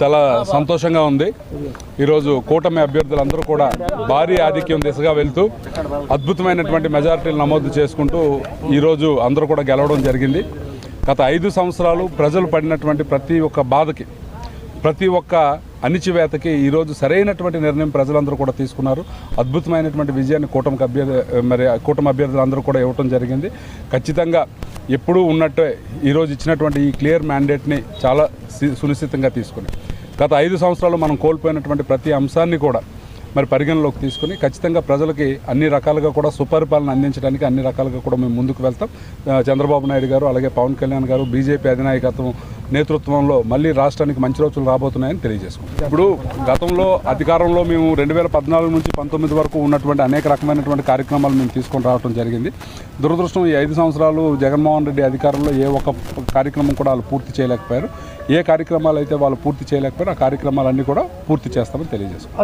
చాలా సంతోషంగా ఉంది. ఈరోజు కూటమి అభ్యర్థులందరూ కూడా భారీ ఆధిక్యం దిశగా వెళ్తూ అద్భుతమైనటువంటి మెజారిటీలు నమోదు చేసుకుంటూ ఈరోజు అందరూ కూడా గెలవడం జరిగింది. గత ఐదు సంవత్సరాలు ప్రజలు పడినటువంటి ప్రతి ఒక్క బాధకి ప్రతి ఒక్క అణిచివేతకి ఈరోజు సరైనటువంటి నిర్ణయం ప్రజలందరూ కూడా తీసుకున్నారు. అద్భుతమైనటువంటి విజయాన్ని కూటమికి అభ్యర్థి మరి కూటమి అభ్యర్థులందరూ కూడా ఇవ్వటం జరిగింది. ఖచ్చితంగా ఎప్పుడూ ఉన్నట్టే ఈరోజు ఇచ్చినటువంటి ఈ క్లియర్ మ్యాండేట్ని చాలా సి- సునిశ్చితంగా తీసుకుని గత ఐదు సంవత్సరాలు మనం కోల్పోయినటువంటి ప్రతి అంశాన్ని కూడా మరి పరిగణలోకి తీసుకుని ఖచ్చితంగా ప్రజలకి అన్ని రకాలుగా కూడా సుపరిపాలన అందించడానికి అన్ని రకాలుగా కూడా మేము ముందుకు వెళ్తాం. చంద్రబాబు నాయుడు గారు అలాగే పవన్ కళ్యాణ్ గారు బీజేపీ అధినాయకత్వం నేతృత్వంలో మళ్ళీ రాష్ట్రానికి మంచి రోజులు రాబోతున్నాయని తెలియజేసుకుంటాం ఇప్పుడు గతంలో అధికారంలో మేము రెండు వేల పద్నాలుగు నుంచి పంతొమ్మిది వరకు ఉన్నటువంటి అనేక రకమైనటువంటి కార్యక్రమాలు మేము తీసుకొని రావడం జరిగింది. దురదృష్టం ఈ ఐదు సంవత్సరాలు జగన్మోహన్ రెడ్డి అధికారంలో ఏ ఒక్క కార్యక్రమం కూడా వాళ్ళు పూర్తి చేయలేకపోయారు. ఏ కార్యక్రమాలు అయితే వాళ్ళు పూర్తి చేయలేకపోయారు ఆ కార్యక్రమాలన్నీ కూడా పూర్తి చేస్తామని తెలియజేసుకుంటాం